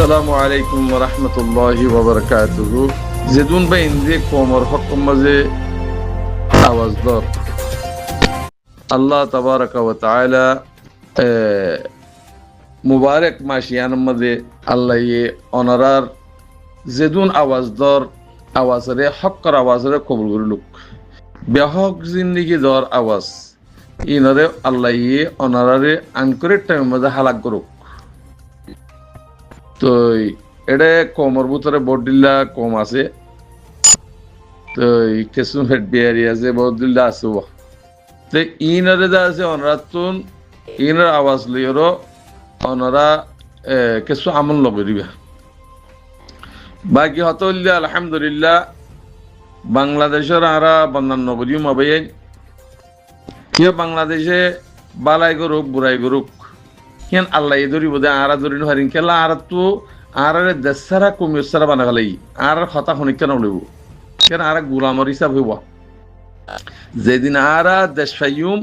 আসসালামু আলাইকুম রহমতুল্লাহি ওবরকাতুহু যেদুন বা ইন্দি কোমর, হকম মাঝে আওয়াজ দর আল্লাহ তাবারাক ওয়া তাআলা মুবারক মাসিয়ান মাঝে আল্লাহ ইয়ে অনারার যেদুন আওয়াজ দর আওয়াজরে হক্কর আওয়াজরে কবুল করলুক বেহক জিন্দিগি দর আওয়াজ, ইনরে আল্লাহ ইয়ে অনারারে আনকরের টাইম মাঝে হালাক করুক। তো এটা কমর ভিতরে বডিল্লা কম আছে। তো কিছু হেড বিহারি আছে বডিল্লা আছে তো ইনারে যা আছে অনারা তুন ইনার আওয়াজ লইরো অনারা কিছু আমল নকরিবা বাকি হতল্লা আলহামদুলিল্লাহ বাংলাদেশের আরা বন্ধান নগরী মবাইন বাংলাদেশে বালাই গরুক বুড়াই গরুক কেন আল্লাহ ধরিব দে আরা ধরি হারিন? কেলা আর তো আর দেশারা কমিউসারা বানা ফেলাই আর কথা শুনি কেন লইব কেন আর গুলামর হিসাব হইব? যেদিন আরা দেশ ফাইম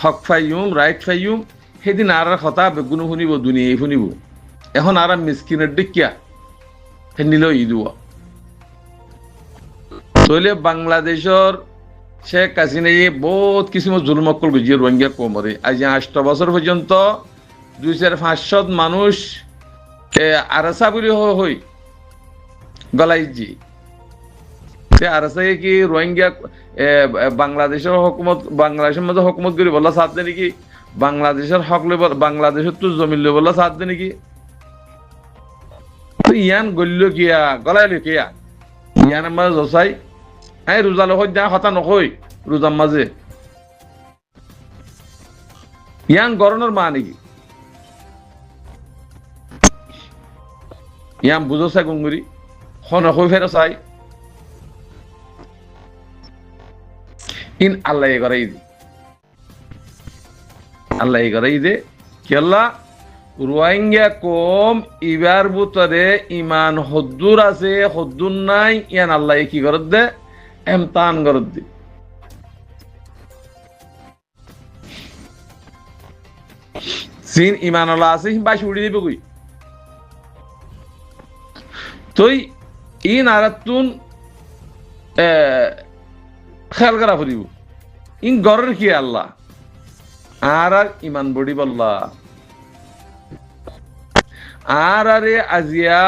হক ফাইম রাইট ফাইম সেদিন আর কথা বেগুনো শুনিব, দুনিয়াই শুনিব। এখন আর মিসকিনের ডিকিয়া সে নিল ই দিব। তইলে বাংলাদেশর শেখ হাসিনাই বহুত কিছু জুলমকল গুজিয়ে রোহিঙ্গা কোমরে আজ আষ্ট বছর পর্যন্ত দুই চার পাঁচশত মানুষ আরাসা বুলি হই গলাইজি সে আরাসাকে কি রোহিঙ্গা বাংলাদেশের হকুমত বাংলাদেশের মধ্যে হকুমত করি বলা সাথ দে নাকি? বাংলাদেশের হক লই বাংলাদেশের তো জমিন লই বলা সাথ দে নাকি? ইয়ান গল্য কিয়া গলাই লো কিয়া? ইয়ান মাঝে জসাই আই রোজা লগত যা হতা নকই রোজার মাঝে ইয়ান গরনের মা নাকি? ইয়াম বুঝো চাই গুঙ্গুরি খন হৈ ফের চাই। ইন আল্লাহ করাই দে। আল্লাহ করাই দে। কেলা রোহিঙ্গা কম ইবার বুতরে ইমান হদ্দুর আছে হদ্দুর নাই, ইয়ান আল্লাহ কি করত দে? এমতান করত দে। সিন ইমান আল্লাহ আছে বাসি উড়ি দিবে কই তই ই নারাতুন খেয়াল করা ফুরিব ইন গরের কি আল্লাহ? আর আর ইমান বড়ি বল্লা। আর আরে আজিয়া,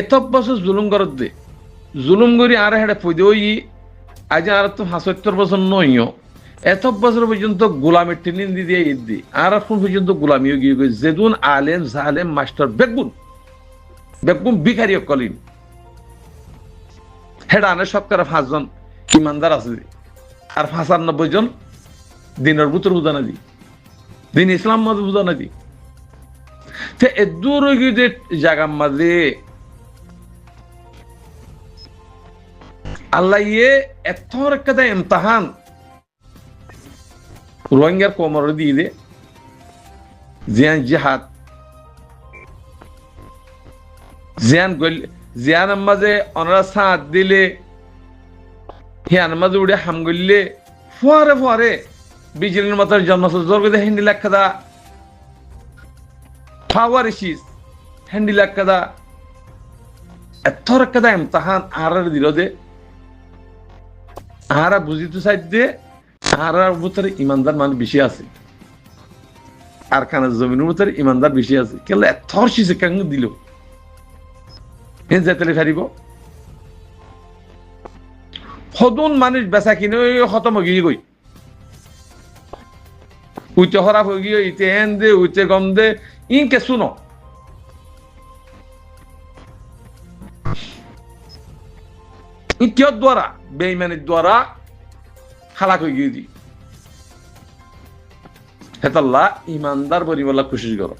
এত বছর জুলুম করত দে। জুলুম করি আর হেডে ফুদে ওই আজ আর তো হাসত্তর বছর নইও এত বছর পর্যন্ত গোলামের টেনিন দি দিয়ে ঈদ দি। আর এখন পর্যন্ত গোলামিও গিয়ে যেদুন আলেম, জালেম, মাস্টার বেগুন। বেগুন বিকারি কলিন। হেডা আনে শতকরা পাঁচজন ইমানদার আছে আর পাঁচানব্বই জন দিনের বুতর বুঝা না দি দিন ইসলাম মধ্যে বুঝা না দি তে এদূর জাগার মাঝে। আল্লাহ ইয়ে এত একটা ইমতাহান। রোহিঙ্গার কোমর দিয়ে দে। জিয়ান জিহাদ জিয়ান জিয়ান মাঝে অনারা সাথ দিলে হিয়ান মাঝে উড়ে হাম গললে, ফুয়ারে ফুয়ারে, বিজলির মাথার জন্ম জোর করে হিন্দি লেখা দা ফাওয়ার ইসিস হিন্দি লেখা দা এত রেখা দা ইমতাহান আর দিল দে। আহারা বুঝিতে চাই দে আহারার ভিতরে ইমানদার মানুষ বেশি আছে। আর খানা জমিনের ভিতরে ইমানদার বেশি আছে। কেন এত শিশে কেন দিল। যেতে ফারিব সদন মানুষ বেচা কিনে খতম গিয়ে গই উইতে খরাপ হয়ে গিয়ে ইতে হেন দে উইতে গম দে ইন কেসু ন ইতিয়র দ্বারা বেইমানের দ্বারা খালাক হয়ে গিয়ে দি হেতাল্লা ইমানদার বলিবলা খুশি কর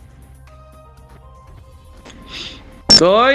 তই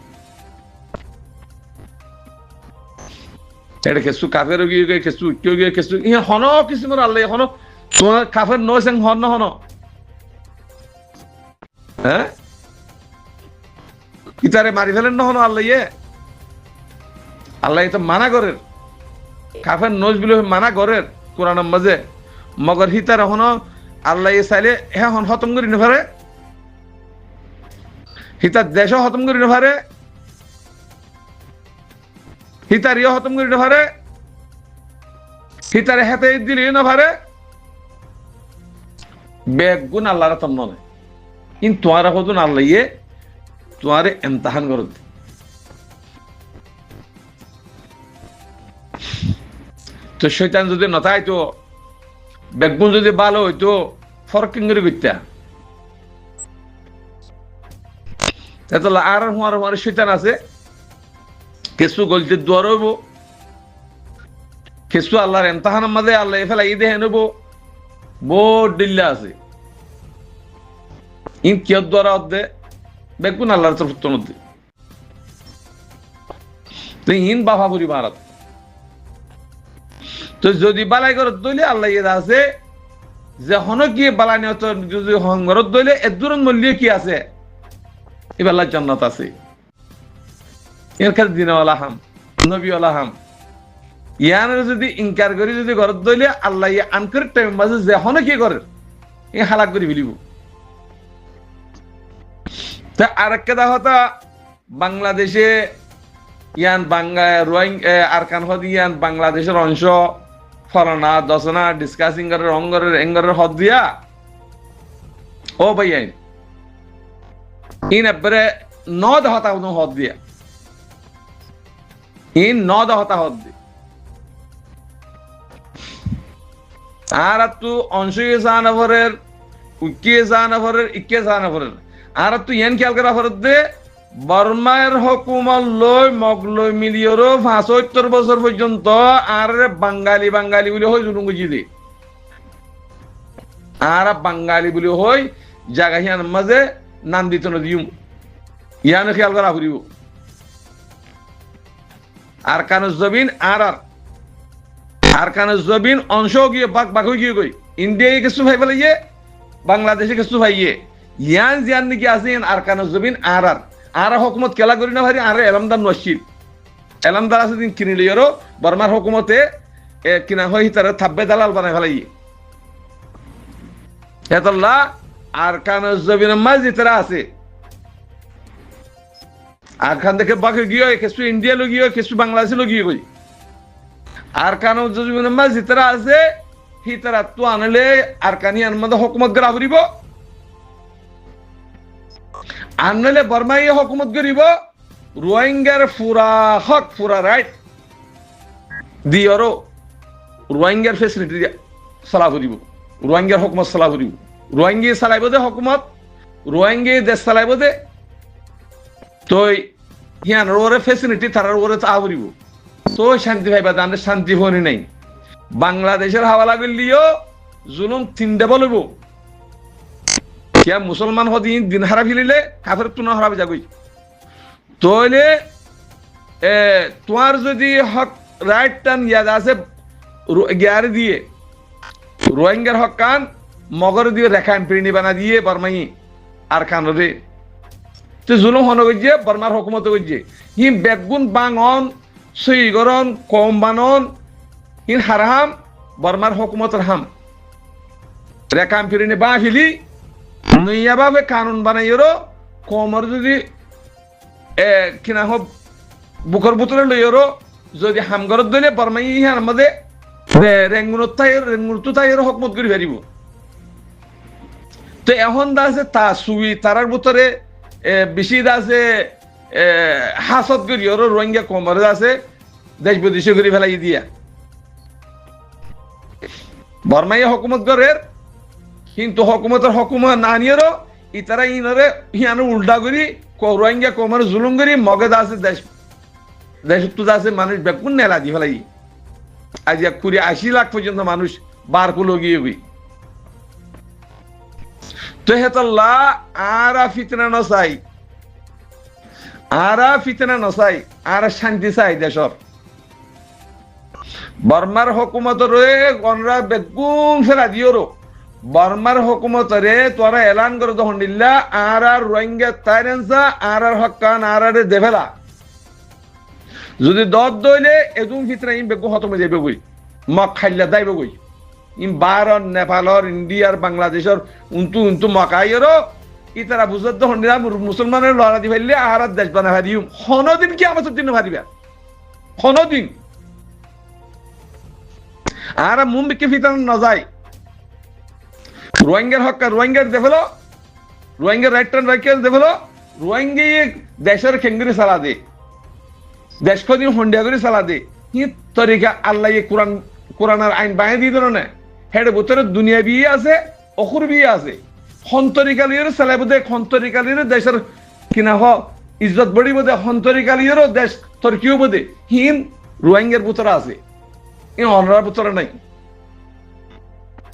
এটা কেসু কাফের গিয়ে কেসু কেউ গিয়ে কেসু ইয়ে হন আল্লাহ, হন। তোমার কাফের নয় সেং হন হন। হ্যাঁ ইতারে মারি ফেলেন না হন আল্লাহ ইয়ে? আল্লাহ মানা করেন কাফের নজ বিলো মানা করেন কোরআন মাঝে। মগর হিতার হন, আল্লাহ ইয়ে চাইলে হ্যাঁ হন হতম করি নেফারে হিতার দেশও হতম করি নেফারে হিতার ইয়ে হতম করি হিতারে হেতে দিলি নেফারে বেগুন আল্লাহর তন্ন নয় কিন্তু তোমার হতুন আল্লাহ ইয়ে তোমারে এমতাহান করত তো শৈতান যদি নথাই তো বেগুন যদি ভালো হইতো, ফরক করে তাহলে আর হুয়ার হুয়ার শৈতান আছে কেসু গলতে দোয়ার কেসু আল্লাহর এমতাহানের মাঝে আল্লাহ এফেলা ঈদে হেনব বোর ডিল্লা আছে। ইন কিয়র দ্বারা অর্ধে বেগুন আল্লাহর তরফ মধ্যে। তো ইন বাফা পুরি ভারত তো যদি বালাই ঘরত দইলে আল্লাহ ইয়ে আছে, যে হন কি বালাই নিহত, যদি হংঘরত দইলে এর দূরত মূল্য কি আছে? এবেলা জান্নাত আছে। এর কাছে দিনওয়ালা হাম, নবীওয়ালা হাম। ইয়ানের যদি ইনকার করি, যদি ঘরত দইলে আল্লাহ ইয়ে আনকর টাইম মাঝে যে কি করে? এ হালাক করে ফেলিব। তা আরেকটা দেখা হতা বাংলাদেশে ইয়ান বাংলা রোয়িং আরকান হদ ইয়ান বাংলাদেশের অংশ, ফরনা দশনা ডিসকাসিং করার অঙ্গরের এঙ্গরের হদ দিয়া। ও ভাই আইন ইন এবারে ন দহতা হদ দিয়া। ইন ন দহতা হদ দি আর তু অংশ জানাফরের উইকে জানাফরের ইকে জানাফরের আর তুই এন খেয়াল করা ফরত দে বর্মায়ের হকুমত লই মগ লই মিলিয়রও পাঁচসত্তর বছর পর্যন্ত আর বাঙালি বাঙালি বলে হই জুলুম গুজি দে আর বাঙালি বলে হই জাগা হিয়ান মাঝে নাম দিত না দিম ইয়ান খেয়াল করা ফুরিব আর কান জবিন আর আর। আর কান জবিন অংশ গিয়ে বাক বাক হয়ে গিয়ে গই। ইন্ডিয়ায় কিছু ভাই বলে ইয়ে বাংলাদেশে কিছু ভাই ইয়ে ইয়ান জিয়ান নাকি আছেন আর কানো জবিন আর আর। আর হকুমত কেলা করি না ভারি আর এলামদার নসিদ এলামদার আছে দিন কিনি লিয়রো বর্মার হকুমতে কিনা হই তারা থাব্বে দালাল বানাই ফেলাই এতল্লা আর কানো জবিন মাঝ তারা আছে। আর খান থেকে বাকি গিয়ে কিছু ইন্ডিয়া লো গিয়ে কিছু বাংলাদেশে গিয়ে কই আর কানো জবিন মাঝ তারা আছে হি তারা তো আনলে আর কানি আনমাদ হকুমত গড়া ফুরিব আনলে বর্মাই হকুমত করিব রোহিঙ্গার ফুরা হক, ফুরা রাইট দিয়রো রোহিঙ্গার ফেসিলিটি চলা ফুরিব রোহিঙ্গার হকুমত চলা ফুরিব রোহিঙ্গি চালাইব দে হকুমত, রোহিঙ্গি দেশ চালাইব দে। তই হিয়ানোর ওরে ফেসিলিটি তারার ওরে চা ফুরিব তো শান্তি ভাইবা তাহলে শান্তি হনি নাই। বাংলাদেশের হাওয়ালা করলিও জুলুম তিনটা বলব। কিয়া মুসলমান হদিন দিন হারা ফেলিলে, কাফের তুন হারাবে যাগই তইলে, এ তোমার যদি হক রাইট টান ইয়াদ আছে গিয়ার দিয়ে, রোহিঙ্গার হক কান, মগর দিয়ে রেখা পিড়ি বানা দিয়ে বর্মাই আর কান রে। তো জুলুম হন গিয়ে বর্মার হকুমত গিয়ে হি বেগুন বাঙন সই গরন কম বানন ইন হারহাম, বর্মার হকুমতের হাম। রেখাম ফিরিনি বা ফিলি নইয়াভাবে কানুন বানাইরো কমর যদি কিনা হোক, বুকর বুতরে লইরো যদি হামগরত দইলে বর্মাই ইহার মধ্যে রেঙ্গুনত তাই রেঙ্গুনত হকমত করে ফেরিব। তো এখন দা আছে তা সুই, তারার ভিতরে বেশি দা আছে হাসত করি ওর রোহিঙ্গা কমরে আছে, দেশ বিদেশে করে ফেলাই দিয়া। বর্মাই হকুমত গরের কিন্তু হকুমতের হকুমত না নিয়েরও ইতারা ইনরে হিয়ানো উল্টা করি রোহিঙ্গা কমর জুলুম করি মগজ আছে, দেশ দেশ আছে মানুষ বেকুন নেলা দি ফেলাই। আজ এক কুড়ি আশি লাখ পর্যন্ত মানুষ বার কুলো গিয়ে তো হেতল্লা আরা ফিতনা নসাই। আরা ফিতনা নসাই, আর শান্তি চাই দেশর বর্মার ফেরা দিওরো বর্মার হকুমতরে তোরা এলান করে তখন দিল্লা, আর আর রোহিঙ্গা তাইরেন্সা আর আর হকান আর আর দেভেলা যদি দর দইলে এদুম ভিতরে ইম বেগু হতমে যাবে গই মক খাইলা দাইবে গই ভারত নেপালর, ইন্ডিয়ার, বাংলাদেশর, উন্তু উন্তু মকাইয়েরও ইতারা বুঝত তখন দিলা মুসলমানের লড়া দি ফেললে দেশ বানা ভারিম হনদিন কি আমার দিন ভারিবা। হনদিন। আর মুম্বিকে ফিতান নজায় রোহিঙ্গার হক, রোহিঙ্গার দেফেলো রোহিঙ্গার রাইট টার্ন রাইকেল দেফেলো রোহিঙ্গি দেশের খেঙ্গুরি সালা দে। দেশ কদিন হন্ডিয়া করে সালা দে। কি তরিকা আল্লাহ কোরআন, কোরআনের আইন বানিয়ে দিয়ে দিল না? হেডে ভিতরে দুনিয়া বিয়ে আছে অসুর বিয়ে আছে। সন্তরিকালীর চালাইব দে সন্তরিকালীর দেশের কিনা হ, ইজ্জত বড়িব দে সন্তরিকালীরও দেশ তর্কিও বোধে, হিন রোহিঙ্গার ভিতরে আছে। ই অনরার ভিতরে নাই।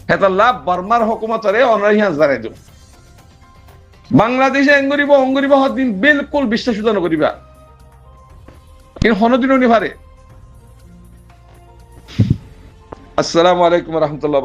হেতাল্লাহ বর্মার হকুমতরে অনার হিয়াজ জানাই দেব বাংলাদেশে এঙ্গরিব, অঙ্গরিব হদিন বিলকুল বিশ্বাসিত নকরিবা। কিন্তু হনদিনও নিভারে। আসসালামু আলাইকুম রহমতুল্লাহ